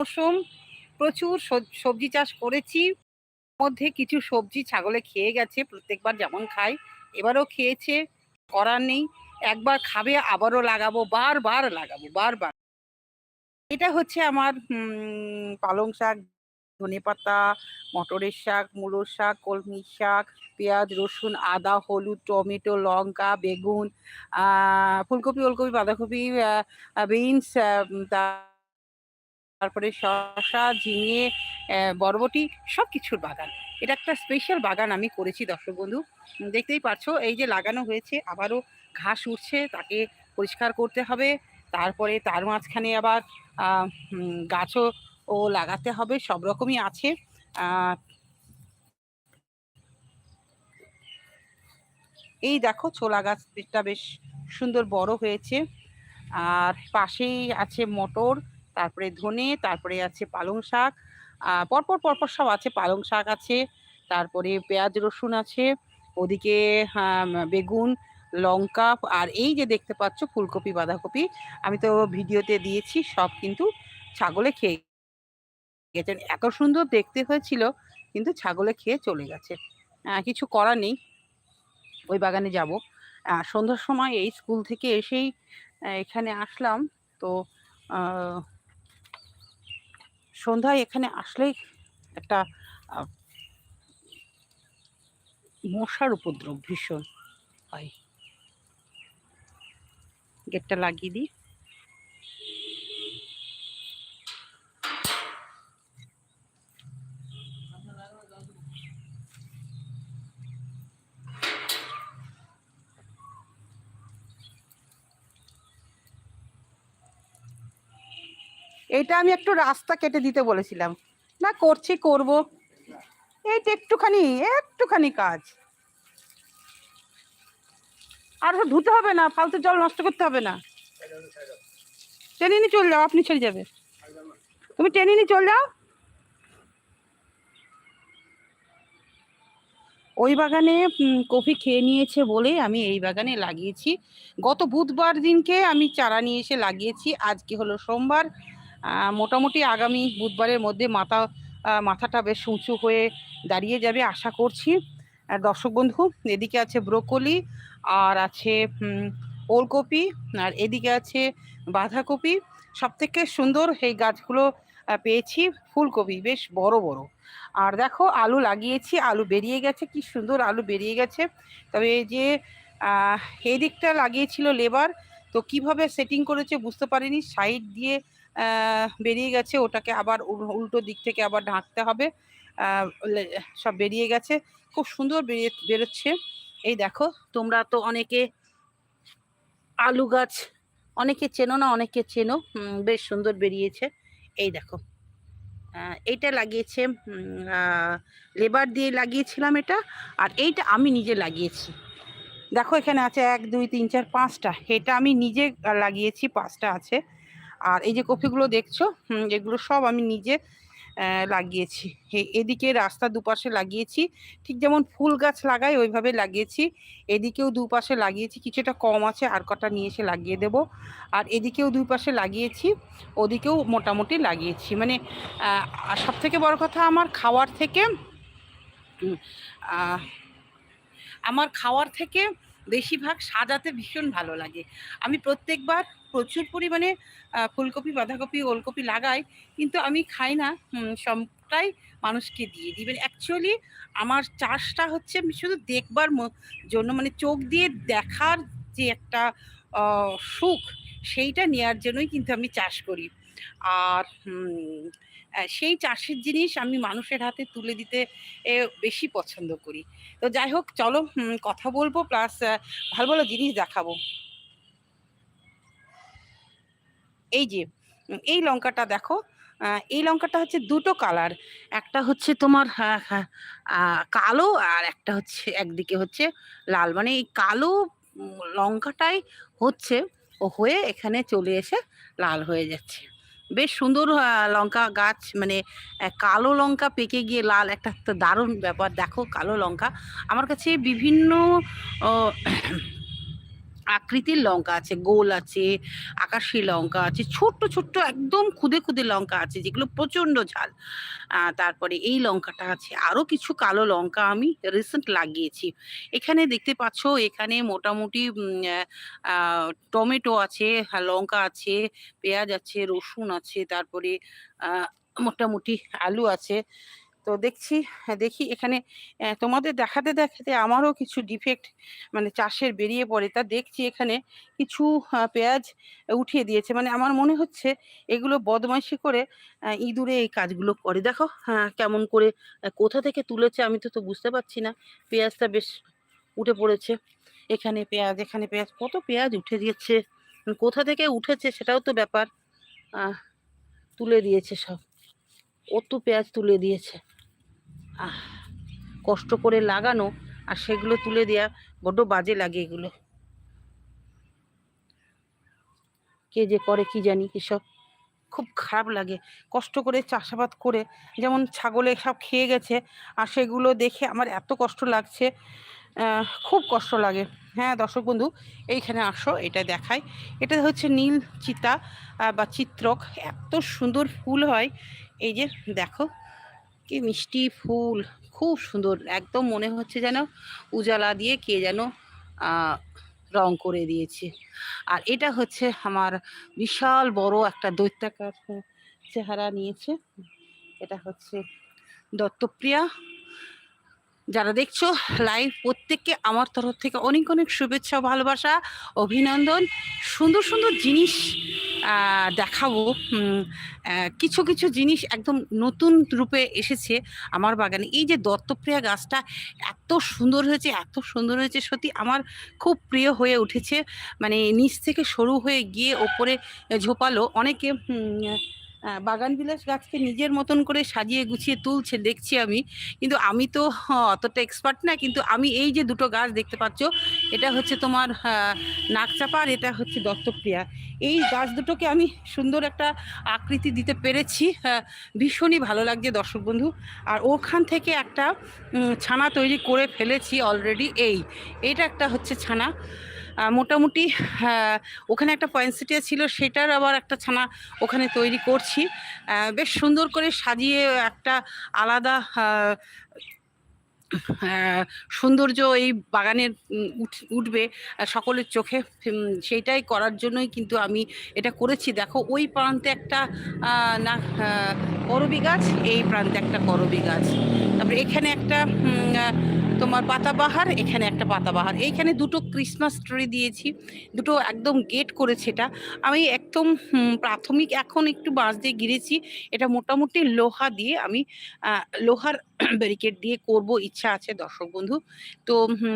মরশুম প্রচুর সবজি চাষ করেছি। মধ্যে কিছু সবজি ছাগলে খেয়ে গেছে, প্রত্যেকবার যেমন খাই। এবারও খেয়েছে, করার নেই। একবার খাবে, আবারও লাগাবো, বারবার লাগাবো, বারবার। এটা হচ্ছে আমার পালং শাক ধনেপাতা মটরের শাক, মূলোর শাক কলমি শাক, পেঁয়াজ, রসুন, আদা, হলুদ, টমেটো, লঙ্কা, বেগুন ফুলকপি, ওলকপি, বাঁধাকপি বিনস তারপরে শসা, ঝিঙে বরবটি সব কিছুর বাগান। এটা একটা স্পেশাল বাগান আমি করেছি দর্শক বন্ধু। দেখতেই পাচ্ছো, এই যে লাগানো হয়েছে, আবারও ঘাস উঠছে, তাকে পরিষ্কার করতে হবে। তারপরে তার মাঝখানে আবার গাছও ও লাগাতে হবে, সব রকমই আছে। এই দেখো, ছোলা গাছটা বেশ সুন্দর বড় হয়েছে। আর পাশেই আছে মটর। তারপরে ধনে, তারপরে আছে পালং শাক পরপর পরপর সব আছে, পালং শাক আছে, তারপরে পেঁয়াজ, রসুন আছে, ওদিকে বেগুন, লঙ্কা, আর এই যে দেখতে পাচ্ছ ফুলকপি, বাঁধাকপি, আমি তো ভিডিওতে দিয়েছি, সব কিন্তু ছাগলে খেয়ে গেছে। এত সুন্দর দেখতে হয়েছিল, কিন্তু ছাগলে খেয়ে চলে গেছে। কিছু করার নেই, ওই বাগানে যাব। সন্ধ্যার সময় এই স্কুল থেকে এসেই এখানে আসলাম, তো সন্ধ্যায় এখানে আসলেই একটা মশার উপদ্রব ভীষণ হয়। গেটটা লাগিয়ে দিই। এটা আমি একটু রাস্তা কেটে দিতে বলেছিলাম। না, করছি, করব। এইটা একটুখানি একটুখানি কাজ। আর ধুতে হবে না, ফালতু জল নষ্ট করতে হবে না। টেনে নিয়ে চলে যাও, আপনি ছেড়ে যাবে। তুমি টেনে নিয়ে চলে যাও। ওই বাগানে কফি খেয়ে নিয়েছে বলে আমি এই বাগানে লাগিয়েছি। গত বুধবার দিনকে আমি চারা নিয়ে এসে লাগিয়েছি। আজকে হলো সোমবার। মোটামুটি আগামী বুধবারের মধ্যে মাথা মাথাটা বেশ উঁচু হয়ে দাঁড়িয়ে যাবে আশা করছি। দর্শক বন্ধু, এদিকে আছে ব্রোকলি, আর আছে ওলকপি, আর এদিকে আছে বাঁধাকপি। সব থেকে সুন্দর এই গাছগুলো পেয়েছি, ফুলকপি, বেশ বড় বড়। আর দেখো, আলু লাগিয়েছি, আলু বেরিয়ে গেছে, কি সুন্দর আলু বেরিয়ে গেছে। তবে এই যে এই দিকটা লাগিয়েছিল লেবার, তো কীভাবে সেটিং করেছে বুঝতে পারিনি, সাইড দিয়ে বেরিয়ে গেছে। ওটাকে আবার উল্টো দিক থেকে আবার ঢাকতে হবে। সব বেরিয়ে গেছে। খুব সুন্দর বেরিয়ে, বেরোচ্ছে। এই দেখো, তোমরা তো অনেকে আলু গাছ, অনেকে চেনো না, অনেকে চেনো। বেশ সুন্দর বেরিয়েছে। এই দেখো। এইটা লাগিয়েছে লেবার দিয়ে লাগিয়েছিলাম এটা। আর এইটা আমি নিজে লাগিয়েছি। দেখো, এখানে আছে এক, দুই, তিন, চার, পাঁচটা। এটা আমি নিজে লাগিয়েছি, পাঁচটা আছে। আর এই যে কপিগুলো দেখছ এগুলো সব আমি নিজে লাগিয়েছি। এদিকে রাস্তা দুপাশে লাগিয়েছি। ঠিক যেমন ফুল গাছ লাগাই, ওইভাবে লাগিয়েছি। এদিকেও দুপাশে লাগিয়েছি, কিছুটা কম আছে, আর কটা নিয়ে এসে লাগিয়ে দেব। আর এদিকেও দুই পাশে লাগিয়েছি, ওদিকেও মোটামুটি লাগিয়েছি। মানে সব থেকে বড় কথা, আমার খাওয়ার থেকে আমার খাওয়ার থেকে বেশিরভাগ সাজাতে ভীষণ ভালো লাগে। আমি প্রত্যেকবার প্রচুর পরিমাণে ফুলকপি, বাঁধাকপি, ওলকপি লাগাই, কিন্তু আমি খাই না। সবটাই মানুষকে দিয়ে দিই। মানে অ্যাকচুয়ালি আমার চাষটা হচ্ছে আমি শুধু দেখবার জন্য মানে চোখ দিয়ে দেখার যে একটা সুখ, সেইটা নেওয়ার জন্যই কিন্তু আমি চাষ করি। আর সেই চাষের জিনিস আমি মানুষের হাতে তুলে দিতে বেশি পছন্দ করি। তো যাই হোক, চলো কথা বলব প্লাস ভালো ভালো জিনিস দেখাবো। এই যে এই লঙ্কাটা দেখো এই লঙ্কাটা হচ্ছে দুটো কালার একটা হচ্ছে তোমার কালো, আর একটা হচ্ছে, একদিকে হচ্ছে লাল। মানে এই কালো লঙ্কাটাই হচ্ছে, ও হয়ে এখানে চলে এসে লাল হয়ে যাচ্ছে। বেশ সুন্দর লঙ্কা গাছ মানে কালো লঙ্কা পেকে গিয়ে লাল, একটা দারুণ ব্যাপার। দেখো, কালো লঙ্কা। আমার কাছে বিভিন্ন আকৃতির লঙ্কা আছে, গোল আছে, আকাশি লঙ্কা আছে, ছোট্ট ছোট্ট, একদম খুদে খুদে লঙ্কা আছে, যেগুলো প্রচণ্ড ঝাল। তারপরে এই লঙ্কাটা আছে। আরও কিছু কালো লঙ্কা আমি রিসেন্ট লাগিয়েছি। এখানে দেখতে পাচ্ছো, এখানে মোটামুটি টমেটো আছে, লঙ্কা আছে, পেঁয়াজ আছে, রসুন আছে, তারপরে মোটামুটি আলু আছে। তো দেখছি হ্যাঁ, দেখি এখানে তোমাদের দেখাতে দেখাতে আমারও কিছু ডিফেক্ট মানে চাষের বেরিয়ে পড়ে। তা দেখছি এখানে কিছু পেঁয়াজ উঠিয়ে দিয়েছে। মানে আমার মনে হচ্ছে এগুলো বদমাইশি করে ইঁদুরে এই কাজগুলো করে। দেখো হ্যাঁ কেমন করে কোথা থেকে তুলেছে আমি তো তো বুঝতে পারছি না। পেঁয়াজটা বেশ উঠে পড়েছে। এখানে পেঁয়াজ এখানে পেঁয়াজ কত পেঁয়াজ উঠে দিয়েছে? কোথা থেকে উঠেছে সেটাও তো ব্যাপার। তুলে দিয়েছে সব। অত পেঁয়াজ তুলে দিয়েছে। কষ্ট করে লাগানো আর সেগুলো তুলে দেওয়া বড্ড বাজে লাগে এগুলো। কে যে করে কি জানি এসব। খুব খারাপ লাগে। কষ্ট করে চাষাবাদ করে, যেমন ছাগলে সব খেয়ে গেছে, আর সেগুলো দেখে আমার এত কষ্ট লাগছে খুব কষ্ট লাগে। হ্যাঁ দর্শক বন্ধু, এইখানে আসো, এটা দেখাই। এটা হচ্ছে নীল চিতা বা চিত্রক। এত সুন্দর ফুল হয়। এই যে দেখো কি মিষ্টি ফুল, খুব সুন্দর। একদম মনে হচ্ছে যেন উজালা দিয়ে কে যেন রং করে দিয়েছে। আর এটা হচ্ছে আমার বিশাল বড় একটা দৈত্যাকার চেহারা নিয়েছে। এটা হচ্ছে দত্তপ্রিয়া। যারা দেখছ লাইভ প্রত্যেককে আমার তরফ থেকে অনেক অনেক শুভেচ্ছা, ভালোবাসা, অভিনন্দন। সুন্দর সুন্দর জিনিস দেখাবো। কিছু কিছু জিনিস একদম নতুন রূপে এসেছে আমার বাগানে। এই যে দত্তপ্রিয়া গাছটা এত সুন্দর হয়েছে, এত সুন্দর হয়েছে, সত্যি আমার খুব প্রিয় হয়ে উঠেছে। মানে নিচ থেকে সরু হয়ে গিয়ে ওপরে ঝোপালো। অনেকে উম, আহ, বাগান বিলাস গাছকে নিজের মতন করে সাজিয়ে গুছিয়ে তুলছে দেখছি আমি। কিন্তু আমি তো অতটা এক্সপার্ট না কিন্তু আমি এই যে দুটো গাছ দেখতে পাচ্ছ এটা হচ্ছে তোমার নাকচাপা আর এটা হচ্ছে দত্তপ্রিয়া। এই গাছ দুটোকে আমি সুন্দর একটা আকৃতি দিতে পেরেছি ভীষণই ভালো লাগছে দর্শক বন্ধু। আর ওখান থেকে একটা ছানা তৈরি করে ফেলেছি অলরেডি এই। এটা একটা হচ্ছে ছানা। মোটামুটি ওখানে একটা পয়েন্সিটিয়া ছিল, সেটার আবার একটা ছানা ওখানে তৈরি করছি। বেশ সুন্দর করে সাজিয়ে একটা আলাদা সৌন্দর্য এই বাগানের উঠ- উঠবে সকলের চোখে। সেইটাই করার জন্যই কিন্তু আমি এটা করেছি। দেখো, ওই প্রান্তে একটা না করবি গাছ, এই প্রান্তে একটা করবি গাছ। তারপরে এখানে একটা তোমার পাতাবাহার, এখানে একটা পাতাবাহার। এইখানে দুটো ক্রিসমাস ট্রি দিয়েছি, দুটো একদম গেট করেছে এটা। আমি একদম প্রাথমিক এখন একটু বাঁশ দিয়ে গিরেছি। এটা মোটামুটি লোহা দিয়ে আমি লোহার ব্যারিকেড দিয়ে করব, ইচ্ছা আছে দর্শক বন্ধু। তো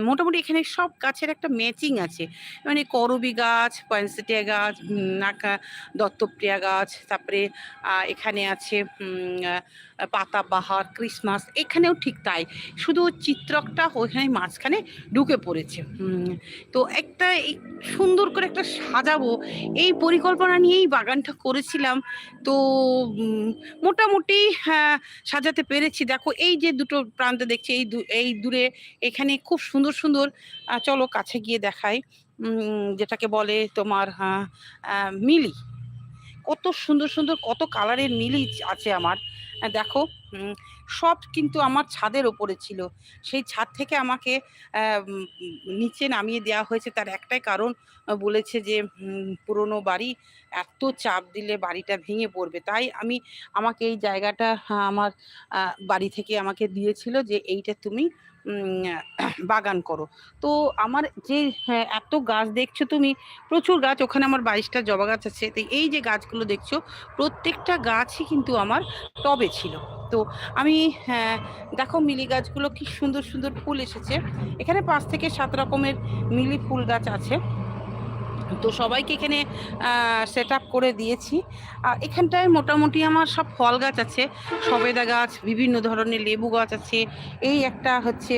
মোটামুটি এখানে সব গাছের একটা ম্যাচিং আছে। মানে করবি গাছ, পয়েন্সেটিয়া গাছ নাকা, দত্তপ্রিয়া গাছ, তারপরে এখানে আছে পাতাবাহার ক্রিসমাস, এখানেও ঠিক তাই। শুধু চিত্রকটা ওইখানে মাঝখানে ঢুকে পড়েছে তো একটা সুন্দর করে একটা সাজাবো, এই পরিকল্পনা নিয়েই বাগানটা করেছিলাম। তো মোটামুটি হ্যাঁ সাজাতে পেরেছি। দেখো, এই যে দুটো প্রান্তে দেখছি, এই এই দূরে এখানে খুব সুন্দর সুন্দর চলো কাছে গিয়ে দেখাই। যেটাকে বলে তোমার মিলি। কত সুন্দর সুন্দর, কত কালারের মিলি আছে আমার। দেখো সব কিন্তু আমার ছাদের ওপরে ছিল। সেই ছাদ থেকে আমাকে নিচে নামিয়ে দেওয়া হয়েছে। তার একটাই কারণ বলেছে যে পুরনো বাড়ি এত চাপ দিলে বাড়িটা ভেঙে পড়বে। তাই আমি আমাকে এই জায়গাটা আমার বাড়ি থেকে আমাকে দিয়েছিল যে এইটা তুমি বাগান করো। তো আমার যে হ্যাঁ, এত গাছ দেখছ তুমি প্রচুর গাছ ওখানে আমার বাইশটা জবা গাছ আছে। তো এই যে গাছগুলো দেখছ প্রত্যেকটা গাছই কিন্তু আমার টবে ছিল। তো আমি হ্যাঁ, দেখো মিলি গাছগুলো কি সুন্দর সুন্দর ফুল এসেছে। এখানে পাঁচ থেকে সাত রকমের মিলি ফুল গাছ আছে। তো সবাইকে এখানে সেট করে দিয়েছি। আর এখানটায় মোটামুটি আমার সব ফল গাছ আছে। সবেদা গাছ বিভিন্ন ধরনের লেবু গাছ আছে। এই একটা হচ্ছে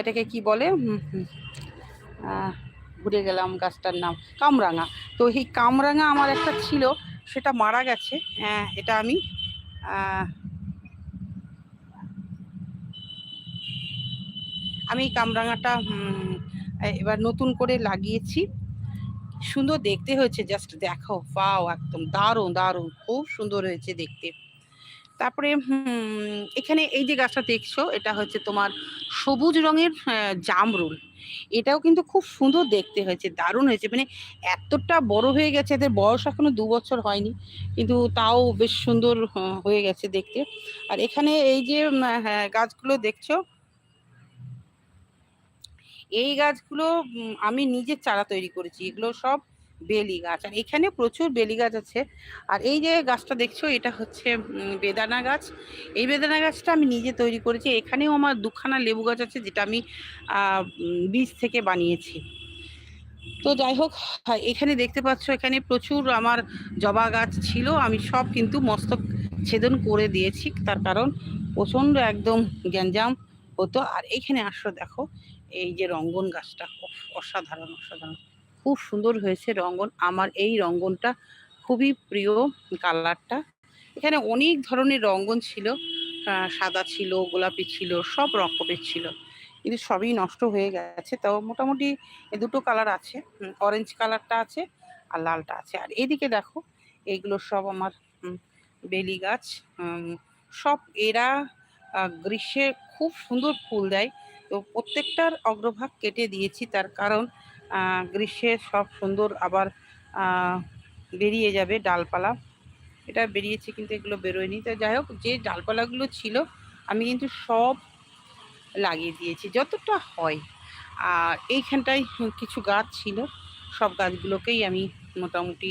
এটাকে কি বলে? ভুলে গেলাম গাছটার নাম কামরাঙা। তো এই কামরাঙা আমার একটা ছিল সেটা মারা গেছে। আহ, এটা আমি আমি কামরাঙাটা এবার নতুন করে লাগিয়েছি। সুন্দর দেখতে হয়েছে জাস্ট দেখো পাও একদম দারুণ দারুণ। খুব সুন্দর হয়েছে দেখতে। তারপরে এখানে এই যে গাছটা দেখছ এটা হচ্ছে তোমার সবুজ রঙের জামরুল। এটাও কিন্তু খুব সুন্দর দেখতে হয়েছে দারুণ হয়েছে। মানে এতটা বড় হয়ে গেছে এদের বয়স এখনও দু বছর হয়নি কিন্তু তাও বেশ সুন্দর হয়ে গেছে দেখতে। আর এখানে এই যে হ্যাঁ, গাছগুলো দেখছ এই গাছগুলো আমি নিজের চারা তৈরি করেছি। এগুলো সব বেলি গাছ। আর এখানে প্রচুর বেলি গাছ আছে। আর এই যে গাছটা দেখছ, এটা হচ্ছে বেদানা গাছ। এই বেদানা গাছটা আমি নিজে তৈরি করেছি। এখানেও আমার দুখানা লেবু গাছ আছে, যেটা আমি বীজ থেকে বানিয়েছি। তো যাই হোক এখানে দেখতে পাচ্ছ, এখানে প্রচুর আমার জবা গাছ ছিল। আমি সব কিন্তু মস্তক ছেদন করে দিয়েছি। তার কারণ প্রচণ্ড একদম গ্যাঞ্জাম হতো। আর এখানে আসো দেখো এই যে রঙ্গন গাছটা অসাধারণ অসাধারণ। খুব সুন্দর হয়েছে রঙ্গন। আমার এই রঙ্গনটা খুবই প্রিয় কালারটা। এখানে অনেক ধরনের রঙ্গন ছিল। সাদা ছিল, গোলাপি ছিল, সব রকমের ছিল। কিন্তু সবই নষ্ট হয়ে গেছে। তাও মোটামুটি দুটো কালার আছে। অরেঞ্জ কালারটা আছে আর লালটা আছে। আর এদিকে দেখো এইগুলো সব আমার বেলি গাছ। সব এরা গ্রীষ্মে খুব সুন্দর ফুল দেয়। তো প্রত্যেকটার অগ্রভাগ কেটে দিয়েছি তার কারণ গ্রীষ্মে সব সুন্দর আবার বেরিয়ে যাবে ডালপালা। এটা বেরিয়েছে কিন্তু এগুলো বেরোয়নি। তো যাই হোক, যে ডালপালাগুলো ছিল, আমি কিন্তু সব লাগিয়ে দিয়েছি, যতটা হয়। আর এইখানটায় কিছু গাছ ছিল, সব গাছগুলোকেই আমি মোটামুটি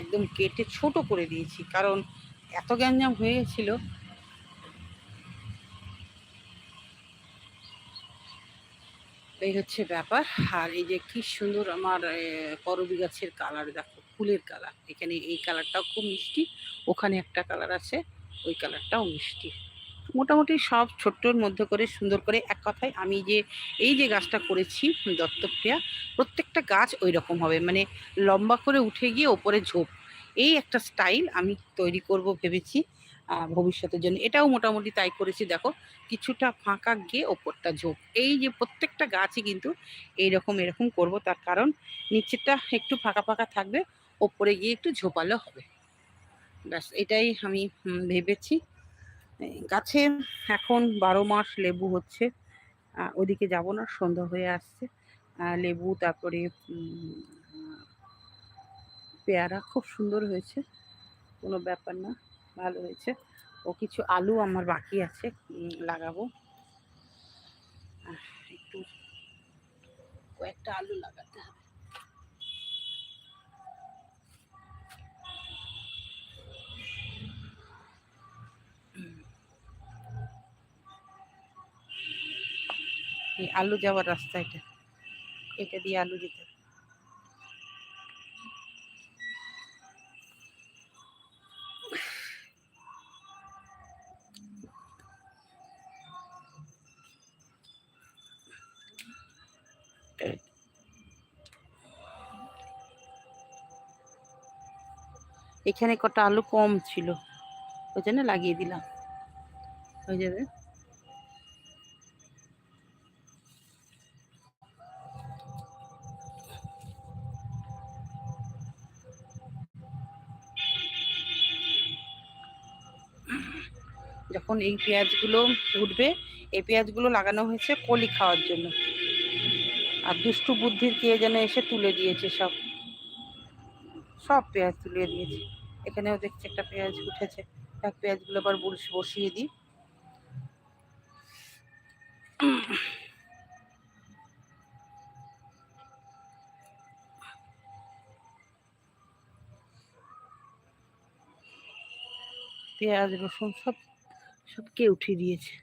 একদম কেটে ছোট করে দিয়েছি। কারণ এত গ্যাঞ্জাম হয়ে এই হচ্ছে ব্যাপার। আর এই যে কি সুন্দর আমার করবি গাছের কালার, দেখো ফুলের কালার। এখানে এই কালারটাও খুব মিষ্টি, ওখানে একটা কালার আছে, ওই কালারটাও মিষ্টি। মোটামুটি সব ছোট্টর মধ্যে করে সুন্দর করে এক কথায় আমি যে, এই যে গাছটা করেছি দত্তপ্রিয়া প্রত্যেকটা গাছ ওই রকম হবে। মানে লম্বা করে উঠে গিয়ে ওপরে ঝোপ। এই একটা স্টাইল আমি তৈরি করব ভেবেছি। ভবিষ্যতের জন্য। এটাও মোটামুটি তাই করেছি, দেখো। কিছুটা ফাঁকা গিয়ে ওপরটা ঝোপ। এই যে প্রত্যেকটা গাছই কিন্তু এইরকম, এরকম করব। তার কারণ নিচেরটা একটু ফাঁকা ফাঁকা থাকবে, ওপরে গিয়ে একটু ঝোপালো হবে। ব্যাস, এটাই আমি ভেবেছি। গাছে এখন বারো মাস লেবু হচ্ছে। ওদিকে যাব না, সন্ধ্যা হয়ে আসছে। লেবু, তারপরে পেয়ারা, খুব সুন্দর হয়েছে। কোনো ব্যাপার না। ভালো হয়েছে। ও কিছু আলু আমার বাকি আছে লাগাবো? একটু কয়েকটা আলু লাগাতে হবে। আলু যাওয়ার রাস্তা এটা। এটা দিয়ে আলু দিতে এখানে কটা আলু কম ছিল। ওই জন্য লাগিয়ে দিলাম। হয়ে যাবে। যখন এই পেঁয়াজগুলো উঠবে, এই পেঁয়াজগুলো লাগানো হয়েছে কলি খাওয়ার জন্য। আর দুষ্টু বুদ্ধির কে যেন এসে তুলে দিয়েছে সব। সব পেঁয়াজ তুলে দিয়েছি। এখানেও দেখছি একটা পেঁয়াজ উঠেছে। এক পেঁয়াজগুলো আবার বসিয়ে দিই। পেঁয়াজ, রসুন সব সবকে উঠিয়ে দিয়েছে?